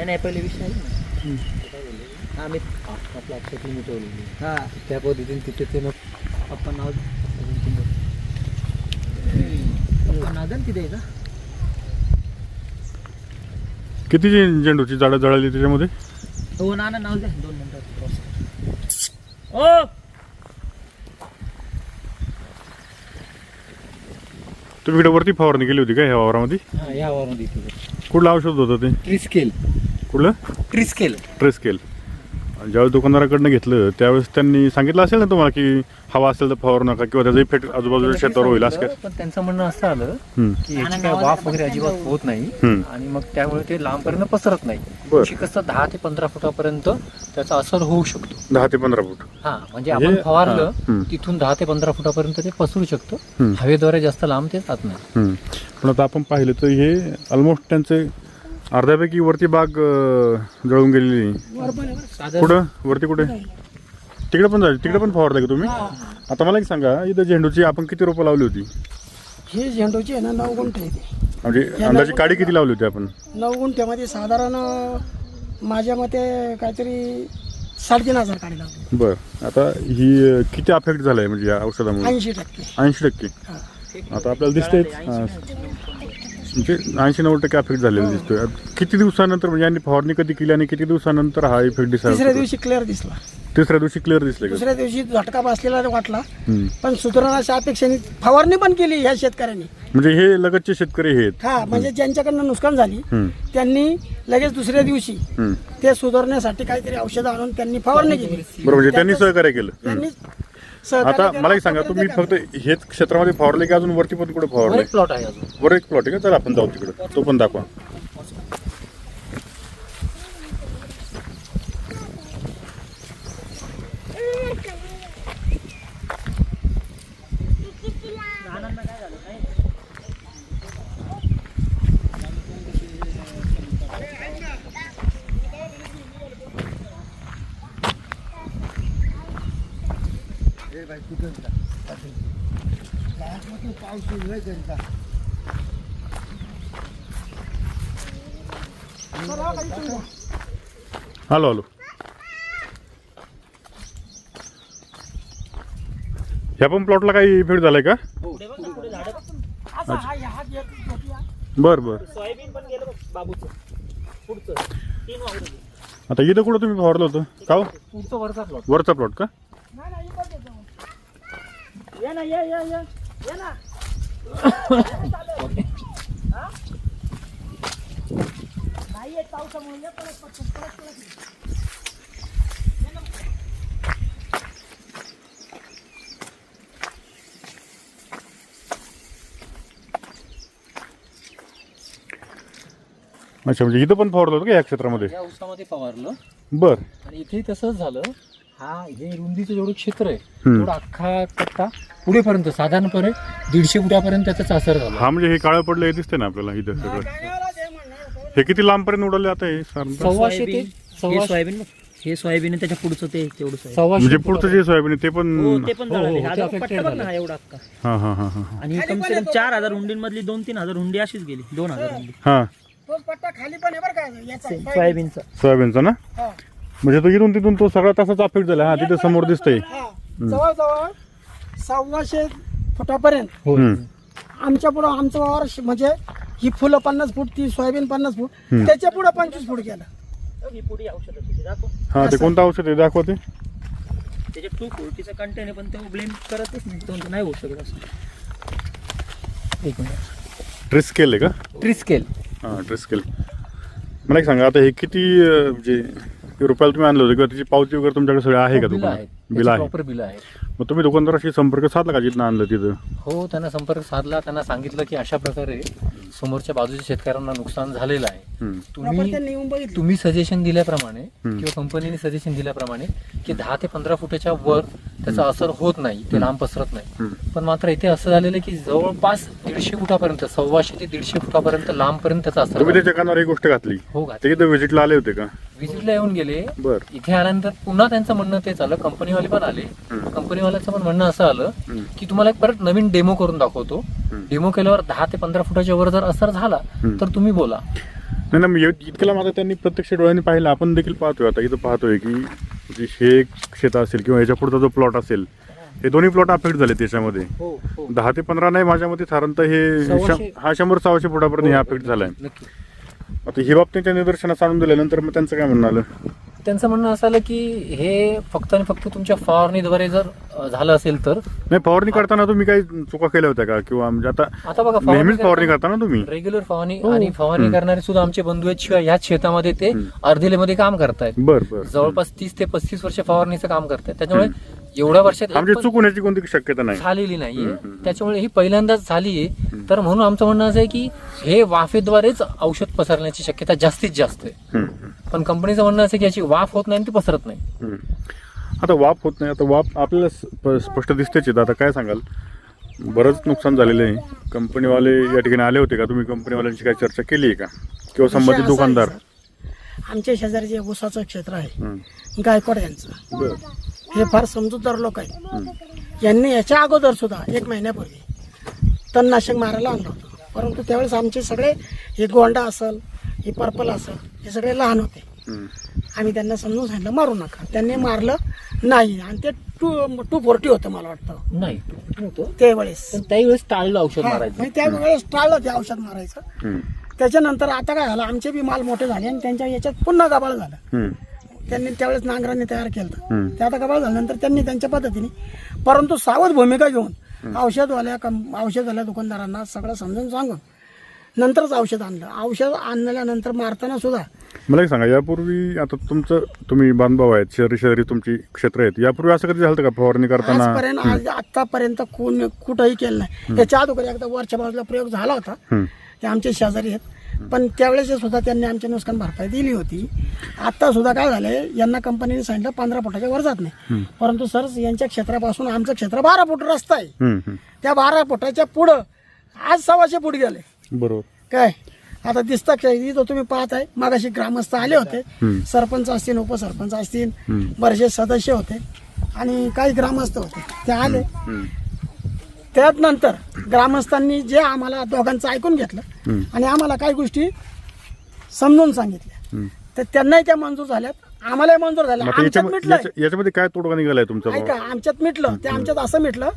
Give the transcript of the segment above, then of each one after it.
नाही नाही पहिले विषय आहे ना. हा मी हा. त्या पद्धतीने तिथे ते मग आपण नाव तिथे आहे का? किती झेंडूची झाडं जळाली त्याच्यामध्ये? हो ना ना नाव द्या. दोन मिनिटात ओ! तुम्ही इकडे वरती फवारणी केली होती का ह्या वावरामध्ये? हा यावरून देते कुठलं औषध होतं ते? ट्रिस्केल कुठलं ट्रिस्केल ट्रेस्केल ज्यावेळेस दुकानदाराकडनं घेतलं त्यावेळेस त्यांनी सांगितलं असेल ना तुम्हाला की हवा असेल तर फवारू नका किंवा त्याचा इफेक्ट आजूबाजूच्या शेतावर होईल असं काय पण त्यांचं म्हणणं असं आलं हम्म. की याची काय वाफ वगैरे अजिबात होत नाही हम्म. आणि मग त्यामुळे ते लांबपर्यंत पसरत नाही बर. कसं दहा ते पंधरा फुटापर्यंत त्याचा असर होऊ शकतो दहा ते पंधरा फूट हा म्हणजे म्हणजे- आपण फवारलं हा, हम्म. तिथून दहा ते पंधरा फुटापर्यंत ते पसरू शकतं हम्म. हवेद्वारे जास्त लांब ते जात नाही हम्म. पण आता आपण पाहिलं तर हे ऑलमोस्ट त्यांचे अर्ध्यापैकी वरती बाग अं, जळून गेलेली. कुठं? वरती कुठे? तिकडे पण जायचं तिकडे पण फवारलं का तुम्ही? आता मला एक सांगा इथं झेंडूची आपण किती रोपं लावली होती? ही झेंडूची आहे ना नऊ गुंठे म्हणजे अंदाजी काडी किती लावली होती आपण? नऊ गुंठ्यामध्ये साधारण अं, माझ्या मते काहीतरी साडेतीन हजार काढी लागली बर. आता ही अं, किती अफेक्ट झालाय म्हणजे या औषधामुळे? ऐंशी टक्के. ऐंशी टक्के. आता आपल्याला दिसतंय. म्हणजे ऐंशी नव्वद टक्के अफेक्ट झालेला दिसतोय. किती दिवसानंतर म्हणजे यांनी फवारणी कधी केली आणि किती दिवसानंतर हा इफेक्ट तिसऱ्या दिवशी क्लिअर दिसला. तिसऱ्या दिवशी क्लिअर दिसले का? दुसऱ्या दिवशी झटका बसलेला वाटला. हम्म. पण सुधारणाच्या अपेक्षेने फवारणी पण केली ह्या शेतकऱ्यांनी. म्हणजे हे लगतचे शेतकरी हे आहेत. हा म्हणजे ज्यांच्याकडनं नुकसान झाली हम्म. त्यांनी लगेच दुसऱ्या दिवशी हम्म. ते सुधारण्यासाठी काहीतरी औषधं आणून त्यांनी फवारणी केली. बरोबर म्हणजे त्यांनी सहकार्य केलं. त्यांनी हम्म. आता. मला एक सांगा तुम्ही फक्त हेच क्षेत्रामध्ये फवारले की अजून वरती पण कुठे फवारले? एक प्लॉट आहे अजून. वर एक प्लॉट आहे का? चला आपण जाऊ तिकडे. तो पण दाखवा. आलो आलो ह्या पण प्लॉटला काही इफेक्ट झालाय का? हा- हा हा. बर बर. सोयाबीन पण गेलं बघ बाबूचं. पुढचं. तीन वावर आता इथं कुठं तुम्ही फवारलं होतं? का हो? पुढचं वरचा प्लॉट वरचा प्लॉट का नाही, नाही, इकडे येतो. या ना या या या या ना। नाही येत पावसामुळे ये परत, परत, परत, परत. अच्छा म्हणजे इथं पण फवारलं होतं का या क्षेत्रामध्ये? या उसामध्ये फवारलं. बर. आणि इथे तसंच झालं. हा हे रुंदीचं जेवढं क्षेत्र आहे. तेवढा अख्खा कट्टा पुढेपर्यंत साधारणपणे दीडशे फुटापर्यंत त्याचा असर झाला. हा म्हणजे हे काळं पडलं हे दिसतंय ना आपल्याला इथं सगळं? ते हे किती लांबपर्यंत उडवले आता हे? सव्वाशे ते हे सव्वाशे सोयाबीन बघ. हे सोयाबीन आहे, त्याच्या पुढचं ते तेवढं सोयाबीन. सव्वाशे म्हणजे पुढचं जे सोयाबीन आहे ते पण हो ते पण हो, हो, जळाले हो, हा ते जो affected पट्टा बघ ना झालं. हा एवढा अख्खा. हा हा हा हा. आणि कम से कम चार हजार हुंडींमधली दोन तीन हजार हुंडी अशीच गेली. दोन हजार हुंडी हा. तोच पट्टा खाली पण आहे बरं का याचा. सोयाबीनचा. सोयाबीनचा ना? हा. म्हणजे तो इथून तिथून तो सगळा तसाच अफेक्ट झाला. हा तिथे समोर दिसतंय. हा. जवळजवळ सव्वाशे फुटापर्यंत. हो. आमच्या पुढं आमचं वावर श- म्हणजे ही फुलं पन्नास फूट ती सोयाबीन पन्नास फूट हम्म. त्याच्या पुढं पंचवीस फूट गेलं. ही पुढे औषध दाखव. हा ते कोणतं औषध आहे? दाखवते. त्याच्यात टू कंटेन आहे पण तो ब्लेम करतच नाही. तो नाही होऊ शकत असं. एक मिनिट. ट्रिस्केल आहे का? ट्रिस्केल हां ट्रिस्केल मला एक सांगा आता हे किती अं, म्हणजे रुपयाला तुम्ही आणलं होतं किंवा त्याची पावती वगैरे तुमच्याकडे सगळं आहे का बिल आहेत बिल आहे. प्रॉपर बिल आहे. मग तुम्ही दुकानदाराशी संपर्क साधला का जिथं आणलं तिथं? हो त्यांना संपर्क साधला. त्यांना सांगितलं की अशा प्रकारे समोरच्या बाजूच्या शेतकऱ्यांना नुकसान झालेलं आहे. हम्म. तुम्ही त्यांनी येऊन बघितलं. तुम्ही सजेशन दिल्याप्रमाणे. किंवा कंपनीने सजेशन दिल्याप्रमाणे की दहा ते पंधरा फुटाच्या वर त्याचा असर होत नाही. ते लांब पसरत नाही. पण मात्र इथे असं झालेलं आहे की जवळपास दीडशे फुटापर्यंत सव्वाशे ते दीडशे फुटापर्यंत लांबपर्यंत त्याचा असर तुम्ही झाला. त्याच्या कानावर एक गोष्ट घातली. हो का ते इथं व्हिजिटला आले होते का? विजिटला येऊन गेले. बर. इथे आल्यानंतर पुन्हा त्यांचं म्हणणं तेच आलं. कंपनीवाले पण आले. कंपनीवाल्याचं पण म्हणणं असं आलं. की तुम्हाला एक परत नवीन डेमो करून दाखवतो. डेमो केल्यावर दहा ते पंधरा फुटाच्या वर जर असर झाला. तर तुम्ही बोला. नाही ना मी इत- इतक्याला मात्र त्यांनी प्रत्यक्ष डोळ्यांनी पाहिलं. आपण देखील पाहतोय आता इथं पाहतोय की जे हे एक शेत असेल किंवा याच्या पुढचा जो प्लॉट असेल हे दोन्ही प्लॉट अफेक्ट झाले त्याच्यामध्ये. हो हो. दहा ते पंधरा नाही माझ्या मते साधारणतः हे. शं- हा शंभर सव्वाशे फुटापर्यंत हे अफेक्ट झालाय. नक्की. आता ही बाब त्यांच्या निदर्शनास आणून दिल्यानंतर मग त्यांचं काय म्हणणं आलं? त्यांचं म्हणणं असं आलं की हे फक्त आणि फक्त तुमच्या फवारणीद्वारे जर अ, झालं असेल तर? नाही फवारणी करताना तुम्ही काही चुका केल्या होत्या का? किंवा म्हणजे आता आता बघा नेहमीच फवारणी करताना तुम्ही? रेग्युलर फवारणी आणि फवारणी करणारे सुद्धा आमचे बंधू आहेत शिवाय ह्याच शेतामध्ये ते अर्धिलेमध्ये काम करतायत. बर बर. जवळपास तीस ते पस्तीस वर्ष फवारणीचं काम करतायत. त्याच्यामुळे एवढ्या वर्षात आमची चूक होण्याची कोणती शक्यता नाही. झालेली नाहीये त्याच्यामुळे ही पहिल्यांदाच झालीये तर म्हणून आमचं म्हणणं असं आहे की हे वाफेद्वारेच औषध पसरण्याची शक्यता जास्तीत जास्त आहे. पण कंपनीचं म्हणणं असं आहे की याची वाफ होत नाही आणि ती पसरत नाही. हम्म. आता वाप होत नाही. आता वाप आपल्याला स्प- स्पष्ट दिसतेच. आता काय सांगाल? बरंच नुकसान झालेलं आहे. कंपनीवाले या ठिकाणी आले होते का? तुम्ही कंपनीवाल्यांची काय चर्चा केली आहे का? किंवा संबंधित आहे, दुकानदार. आमच्या शेजारी जे ऊसाचं क्षेत्र आहे. गायकवाड यांचं. बर. हे फार समजूतदार लोक आहेत. यांनी याच्या अगोदर सुद्धा एक महिन्यापूर्वी तणनाशक मारायला आणलं होतं. परंतु त्यावेळेस आमचे सगळे हे गोंडा असेल हे पर्पल असेल हे सगळे लहान होते. आम्ही त्यांना समजून सांगितलं मारू नका. त्यांनी मारलं नाही. आणि ते टू टू फोर्टी होतं मला वाटतं. नाही. त्यावेळेस. पण त्यावेळेस टाळलं औषध मारायचं. म्हणजे त्यावेळेस टाळलं ते औषध मारायचं. त्याच्यानंतर आता काय झालं आमचे बी माल मोठे झाले आणि त्यांच्या याच्यात पुन्हा गबाळ झालं. त्यांनी त्यावेळेस नांगरांनी तयार केलं. ते आता गबाळ झाल्यानंतर त्यांनी त्यांच्या पद्धतीने परंतु सावध भूमिका घेऊन औषधवाल्या कं औषधवाल्या दुकानदारांना सगळं समजून सांगून नंतरच औषध आणलं. औषध आणल्यानंतर मारताना सुद्धा मला एक सांगा यापूर्वी आता तुमचं तुम्ही बांधभाव आहेत शहरी शहरी तुमची क्षेत्र आहेत. यापूर्वी असं कधी झालं का फवारणी करताना? आजपर्यंत आतापर्यंत कोण कुठंही केलं नाही. त्याच्या अगोदर एकदा वरच्या बाजूला प्रयोग झाला होता. ते आमचे शेजारी आहेत. पण त्यावेळेस सुद्धा त्यांनी आमचे नुकसान भरपाई दिली होती. आता सुद्धा काय झालंय यांना कंपनीने सांगितलं पंधरा फुटाच्या वर जात नाही. परंतु सर यांच्या क्षेत्रापासून आमचं क्षेत्र बारा फूट रस्ता आहे. त्या बारा फुटाच्या पुढं आज सव्वाशे फूट गेले. बरोबर. काय? आता दिसतं का तुम्ही पाहत आहे मागाशी ग्रामस्थ आले होते. सरपंच असतील उपसरपंच असतील बरेचसे सदस्य होते आणि काही ग्रामस्थ होते. ते आले. हम्म. त्यात नंतर ग्रामस्थांनी जे आम्हाला दोघांचं ऐकून घेतलं. आणि आम्हाला काही गोष्टी समजून सांगितल्या. तर त्यांनाही त्या मंजूर झाल्यात आम्हालाही मंजूर झाल्या आमच्यात याच्या- याच्यामध्ये काय तोडगा निघालाय तुमचा ऐका? आमच्यात मिटलं ते आमच्यात असं मिटलं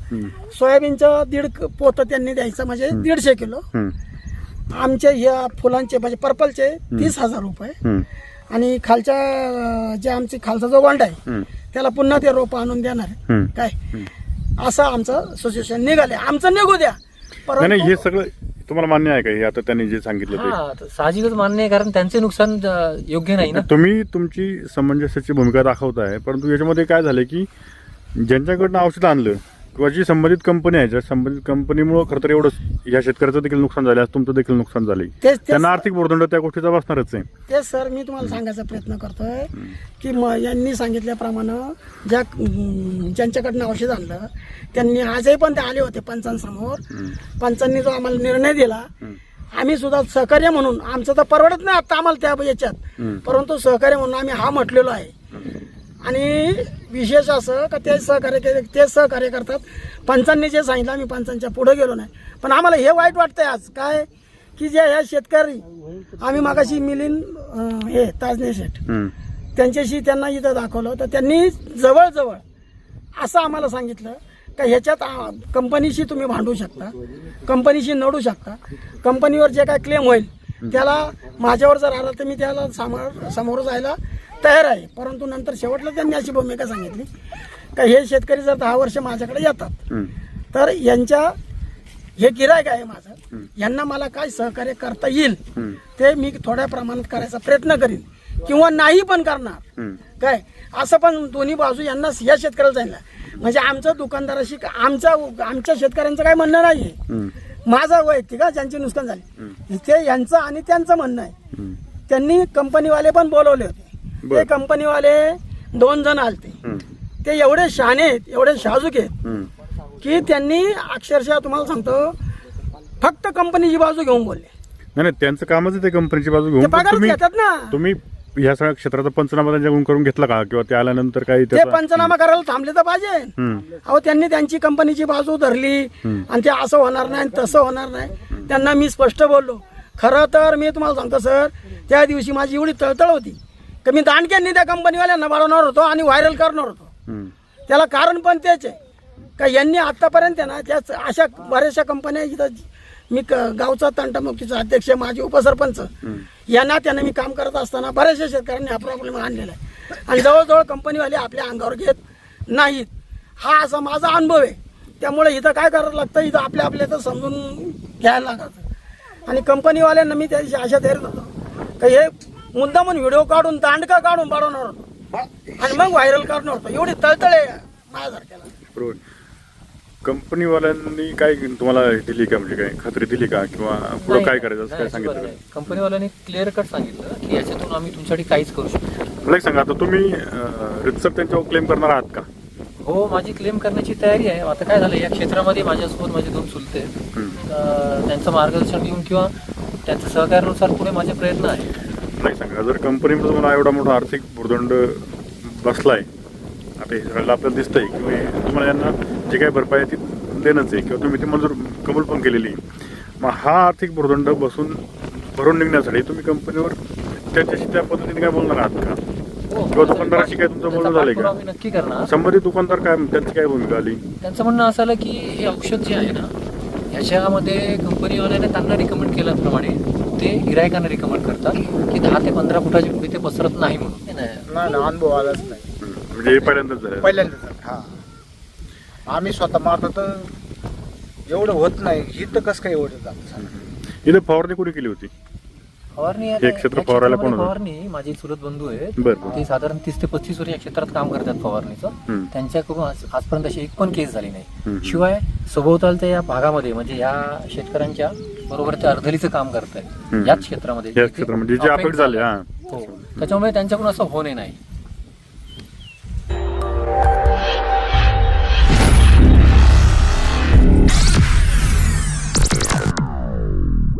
सोयाबीनचं दीड पोत त्यांनी द्यायचं म्हणजे दीडशे किलो. आमचे ह्या फुलांचे म्हणजे पर्पलचे तीस हजार रुपये. आणि खालच्या जे आमची खालचा जो गोंडा आहे. त्याला पुन्हा ते रोप आणून देणार. काय असं आमचं सिच्युएशन निघाले. आमचं निघू द्या. नाही नाही हे सगळं तुम्हाला मान्य आहे का? हे आता त्यांनी जे सांगितलं ते. हा तर साहजिकच मान्य आहे कारण त्यांचे नुकसान अ, योग्य नाही ना? तुम्ही तुमची समंजसाची भूमिका दाखवताय परंतु याच्यामध्ये काय झालं की ज्यांच्याकडनं औषध आणलं किंवा जी संबंधित कंपनी आहे ज्या संबंधित कंपनीमुळे खरं तर एवढं या शेतकऱ्याचं देखील नुकसान झालं तुमचं देखील नुकसान झालंय. तेच तेच त्यांना आर्थिक बोर्दंड त्या गोष्टीचा बसणारच आहे. तेच सर मी तुम्हाला सांगायचा प्रयत्न करतोय की म यांनी सांगितल्याप्रमाणे ज्या अं, ज्यांच्याकडनं औषध आणलं त्यांनी आजही पण ते आले होते पंचांसमोर. पंचांनी जो आम्हाला निर्णय दिला आम्ही सुद्धा सहकार्य म्हणून आमचं तर परवडत नाही आता आम्हाला त्या याच्यात. परंतु सहकार्य म्हणून आम्ही हा म्हटलेलो आहे. आणि विशेष असं का ते सहकार्य केले ते सहकार्य करतात. पंचांनी जे सांगितलं आम्ही पंचांच्या पुढे गेलो नाही. पण आम्हाला हे वाईट वाटतंय आज. काय? की जे ह्या शेतकरी आम्ही मागाशी मिलिंद अं, हे ताजने शेठ. त्यांच्याशी त्यांना इथं दाखवलं. तर त्यांनी जवळजवळ असं आम्हाला सांगितलं का ह्याच्यात आ, कंपनीशी तुम्ही भांडू शकता कंपनीशी नडू शकता. कंपनीवर जे काय क्लेम होईल त्याला माझ्यावर जर आला तर मी त्याला समोर समोर जायला तयार आहे. परंतु नंतर शेवटला त्यांनी अशी भूमिका सांगितली का हे शेतकरी जर दहा वर्ष माझ्याकडे येतात. तर यांच्या हे गिरायक आहे माझं. यांना मला काय सहकार्य करता येईल ते मी थोड्या प्रमाणात करायचा प्रयत्न करीन. किंवा नाही पण करणार. काय? असं पण दोन्ही बाजू यांना या शेतकऱ्याला सांगितलं. म्हणजे आमचं दुकानदाराशी आमच्या आमच्या शेतकऱ्यांचं काय म्हणणं हम्म. माझं वैयक्तिक हा, ज्यांची नुकसान झाली. ते यांचं आणि त्यांचं म्हणणं आहे. त्यांनी कंपनीवाले पण बोलवले होते. ते कंपनीवाले दोन जण आलते. ते एवढे शहाणे आहेत एवढे शाजूक आहेत. की त्यांनी अक्षरशः तुम्हाला सांगतो फक्त कंपनीची बाजू घेऊन बोलले. नाही नाही त्यांचं कामच आहे ते कंपनीची बाजू घेऊन. घेतात ना. तुम्ही ह्या सगळ्या क्षेत्राचा पंचनामा त्यांच्याकडून करून घेतला का? किंवा ते आल्यानंतर काही ते पंचनामा करायला थांबले तर पाहिजे. अहो त्यांनी त्यांची कंपनीची बाजू धरली आणि ते असं होणार नाही तसं होणार नाही. त्यांना मी स्पष्ट बोललो. खरं तर मी तुम्हाला सांगतो सर त्या दिवशी माझी एवढी तळतळ होती. की मी दांडक्यांनी त्या कंपनीवाल्यांना बनवणार होतो आणि व्हायरल करणार होतो. त्याला कारण पण तेच आहे. का यांनी आतापर्यंत आहे ना त्याच अशा बऱ्याचशा कंपन्या इथं मी गावचा तंटामुक्तीचा अध्यक्ष माझे उपसरपंच या नात्याने मी काम करत असताना बऱ्याचशा शेतकऱ्यांनी हा प्रॉब्लेम आणलेला आहे. आणि जवळजवळ कंपनीवाले आपल्या अंगावर घेत नाहीत. हा असा माझा अनुभव आहे. त्यामुळे इथं काय करावं लागतं? इथं आपल्या आपल्या तर समजून घ्यायला लागतं आणि कंपनीवाल्यांना मी त्या दिवशी अशा धैर्य होतो. का हे मुद्दामून व्हिडिओ काढून दांडका काढून पाडवणार होतो आणि मग व्हायरल करणार होतो. एवढी तळतळे माझ्यासारख्याला बरोबर. कंपनीवाल्यांनी काय तुम्हाला दिली का? म्हणजे काय खात्री दिली का? किंवा पुढे काय करायचं? असं काय सांगितलं का? कंपनीवाल्यांनी क्लिअर कट सांगितलं की याच्यातून आम्ही तुमच्यासाठी काहीच करू शकतो मला एक सांगा आता तुम्ही रितसर त्यांच्यावर क्लेम करणार आहात का? हो माझी क्लेम करण्याची तयारी आहे. आता काय झालं या क्षेत्रामध्ये माझ्यासोबत माझे दोन चुलते आहेत. त्यांचं मार्गदर्शन घेऊन किंवा त्यांच्या सहकार्यानुसार पुढे माझे प्रयत्न आहेत. नाही सांगा. जर कंपनीमध्ये तुम्हाला एवढा मोठा आर्थिक भुर्दंड बसलाय आता हे सगळं आपल्याला दिसतंय किंवा हे तुम्हाला यांना जे काही भरपाई आहे ती देणंच आहे किंवा तुम्ही ती मंजूर कबूल पण केलेली आहे. मग हा आर्थिक भुर्दंड बसून भरून निघण्यासाठी तुम्ही कंपनीवर त्याच्याशी त्या पद्धतीने काय बोलणार आहात का? हो, किंवा दुकानदाराशी काय तुमचं बोलणं झालंय का? नक्की करणार. संबंधित दुकानदार काय त्यांची काय भूमिका आली? त्यांचं म्हणणं असं आलं की हे औषध जे आहे ना ह्याच्यामध्ये कंपनीवाल्याने त्यांना रिकमेंड केल्याप्रमाणे ते गिरायकांना रिकमेंड करतात की दहा ते पंधरा फुटाची डोबी ते पसरत नाही म्हणून. नाही ना अनुभव आलाच नाही. म्हणजे हे पहिल्यांदाच झालं. झालं. हा. आम्ही स्वतः मारतो तर एवढं होत नाही. ही तर कसं काय एवढं झालं इथे फवारणी कोणी केली होती? फवारणी हे आता- क्षेत्र या फवारायला क्षेत्रामध्ये कोण होतं? फवारणी माझे चुलत बंधू आहेत बरं, बरं. ते साधारण तीस ते पस्तीस वर्ष या क्षेत्रात काम करतात फवारणीचं हम्म. त्यांच्याकडून आज- आजपर्यंत अशी एक पण केस झाली नाही. शिवाय सभोवतालच्या या भागामध्ये म्हणजे या शेतकऱ्यांच्या बरोबर ते अर्धलीचं काम करतायत हम्म. याच क्षेत्रामध्ये जे झाले, हा. हो त्याच्यामुळे त्यांच्याकडून असं होणे नाही